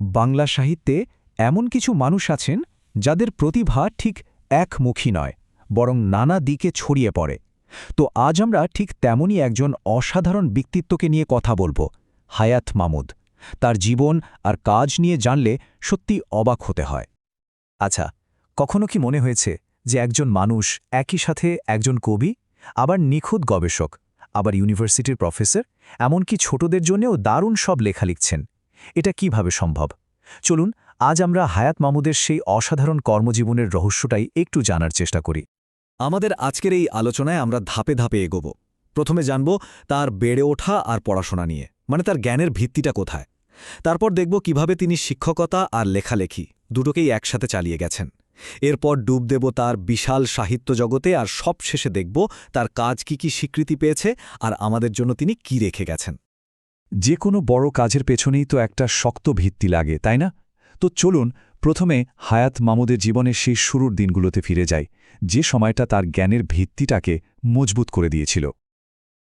বাংলা সাহিত্যে এমন কিছু মানুষ আছেন যাদের প্রতিভা ঠিক একমুখী নয়, বরং নানা দিকে ছড়িয়ে পড়ে। তো আজ আমরা ঠিক তেমনই একজন অসাধারণ ব্যক্তিত্বকে নিয়ে কথা বলব, হায়াত মামুদ। তার জীবন আর কাজ নিয়ে জানলে সত্যি অবাক হতে হয়। আচ্ছা কখনো কি মনে হয়েছে যে একজন মানুষ একই সাথে একজন কবি, আবার নিখুঁত গবেষক, আবার ইউনিভার্সিটির প্রফেসর, এমনকি ছোটদের জন্যেও দারুণ সব লেখা লিখছেন? এটা কীভাবে সম্ভব? চলুন, আজ আমরা হায়াত মামুদের সেই অসাধারণ কর্মজীবনের রহস্যটাই একটু জানার চেষ্টা করি। আমাদের আজকের এই আলোচনায় আমরা ধাপে ধাপে এগোব। প্রথমে জানব তার বেড়ে ওঠা আর পড়াশোনা নিয়ে মানে তার জ্ঞানের ভিত্তিটা কোথায়। তারপর দেখব কীভাবে তিনি শিক্ষকতা আর লেখালেখি দুটোকেই একসাথে চালিয়ে গেছেন। এরপর ডুব দেব তার বিশাল সাহিত্য জগতে আর সব শেষে দেখব তার কাজ কি কি স্বীকৃতি পেয়েছে আর আমাদের জন্য তিনি কি রেখে গেছেন। যে কোনো বড় কাজের পেছনেই তো একটা শক্ত ভিত্তি লাগে, তাই না? তো চলুন, প্রথমে হায়াত মামুদের জীবনের সেই শুরুর দিনগুলোতে ফিরে যাই, যে সময়টা তার জ্ঞানের ভিত্তিটাকে মজবুত করে দিয়েছিল।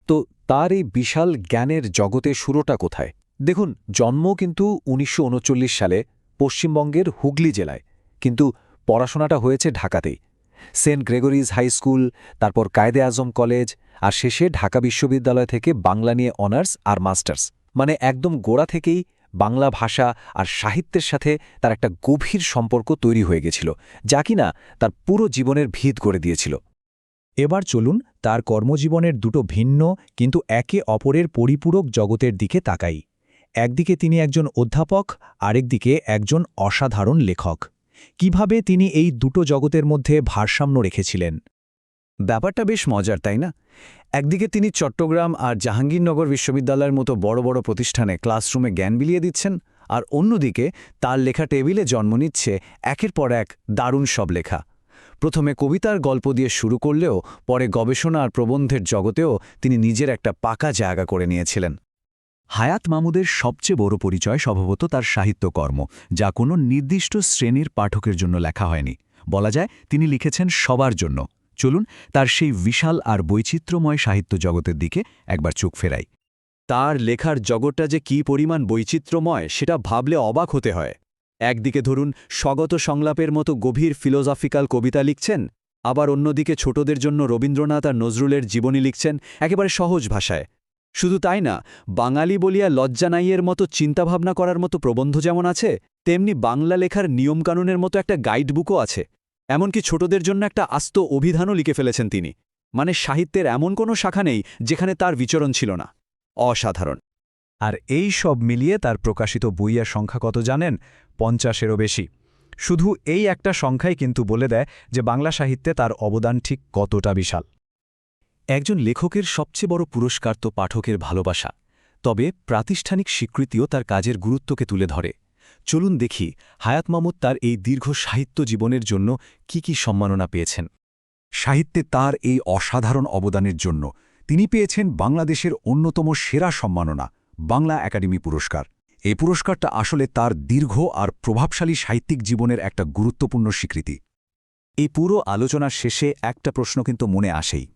তো তার এই বিশাল জ্ঞানের জগতে শুরুটা কোথায়? দেখুন, জন্ম কিন্তু উনিশশো উনচল্লিশ সালে পশ্চিমবঙ্গের হুগলি জেলায়, কিন্তু পড়াশোনাটা হয়েছে ঢাকাতেই। সেন্ট গ্রেগরিজ হাই স্কুল, তারপর কায়দে আজম কলেজ, আর শেষে ঢাকা বিশ্ববিদ্যালয় থেকে বাংলা নিয়ে অনার্স আর মাস্টার্স। মানে একদম গোড়া থেকেই বাংলা ভাষা আর সাহিত্যের সাথে তার একটা গভীর সম্পর্ক তৈরি হয়ে গেছিল, যা কিনা তার পুরো জীবনের ভিত করে দিয়েছিল। এবার চলুন তার কর্মজীবনের দুটো ভিন্ন কিন্তু একে অপরের পরিপূরক জগতের দিকে তাকাই। একদিকে তিনি একজন অধ্যাপক, আরেকদিকে একজন অসাধারণ লেখক। কীভাবে তিনি এই দুটো জগতের মধ্যে ভারসাম্য রেখেছিলেন? ব্যাপারটা বেশ মজার, তাই না? একদিকে তিনি চট্টগ্রাম আর জাহাঙ্গীরনগর বিশ্ববিদ্যালয়ের মতো বড় বড় প্রতিষ্ঠানে ক্লাসরুমে জ্ঞান বিলিয়ে দিচ্ছেন, আর অন্যদিকে তার লেখা টেবিলে জন্ম নিচ্ছে একের পর এক দারুণ সব লেখা। প্রথমে কবিতার গল্প দিয়ে শুরু করলেও পরে গবেষণা আর প্রবন্ধের জগতেও তিনি নিজের একটা পাকা জায়গা করে নিয়েছিলেন। হায়াত মামুদের সবচেয়ে বড় পরিচয় স্বভাবত তার সাহিত্যকর্ম, যা কোনো নির্দিষ্ট শ্রেণির পাঠকের জন্য লেখা হয়নি। বলা যায় তিনি লিখেছেন সবার জন্য। চলুন তার সেই বিশাল আর বৈচিত্র্যময় সাহিত্য জগতের দিকে একবার চোখ ফেরাই। তার লেখার জগৎটা যে কী পরিমাণ বৈচিত্র্যময় সেটা ভাবলে অবাক হতে হয়। একদিকে ধরুন স্বগত সংলাপের মতো গভীর ফিলোজফিক্যাল কবিতা লিখছেন, আবার অন্যদিকে ছোটদের জন্য রবীন্দ্রনাথ আর নজরুলের জীবনী লিখছেন একেবারে সহজ ভাষায়। শুধু তাই না, বাঙালি বলিয়া লজ্জানাইয়ের মতো চিন্তাভাবনা করার মতো প্রবন্ধ যেমন আছে, তেমনি বাংলা লেখার নিয়মকানুনের মতো একটা গাইডবুকও আছে। এমনকি ছোটদের জন্য একটা আস্ত অভিধানও লিখে ফেলেছেন তিনি। মানে সাহিত্যের এমন কোনো শাখা নেই যেখানে তার বিচরণ ছিল না। অসাধারণ। আর এই সব মিলিয়ে তার প্রকাশিত বইয়ের সংখ্যা কত জানেন? পঞ্চাশেরও বেশি। শুধু এই একটা সংখ্যাই কিন্তু বলে দেয় যে বাংলা সাহিত্যে তার অবদান ঠিক কতটা বিশাল। একজন লেখকের সবচেয়ে বড় পুরস্কার তো পাঠকের ভালোবাসা। তবে প্রাতিষ্ঠানিক স্বীকৃতিও তার কাজের গুরুত্বকে তুলে ধরে। চলুন দেখি হায়াত মামুদ তার এই দীর্ঘ সাহিত্য জীবনের জন্য কি কি সম্মাননা পেয়েছেন। সাহিত্যে তার এই অসাধারণ অবদানের জন্য তিনি পেয়েছেন বাংলাদেশের অন্যতম সেরা সম্মাননা, বাংলা একাডেমি পুরস্কার। এই পুরস্কারটা আসলে তার দীর্ঘ আর প্রভাবশালী সাহিত্যিক জীবনের একটা গুরুত্বপূর্ণ স্বীকৃতি। এই পুরো আলোচনার শেষে একটা প্রশ্ন কিন্তু মনে আসেই।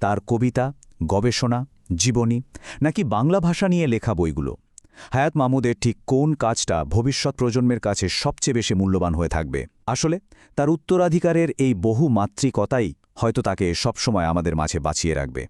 তার কবিতা, গবেষণা, জীবনী নাকি বাংলা ভাষা নিয়ে লেখা বইগুলো? হায়াত মামুদের ঠিক কোন কাজটা ভবিষ্যৎ প্রজন্মের কাছে সবচেয়ে বেশি মূল্যবান হয়ে থাকবে? আসলে, তার উত্তরাধিকারের এই বহু মাতৃকতাই হয়তো তাকে সবসময় আমাদের মাঝে বাঁচিয়ে রাখবে।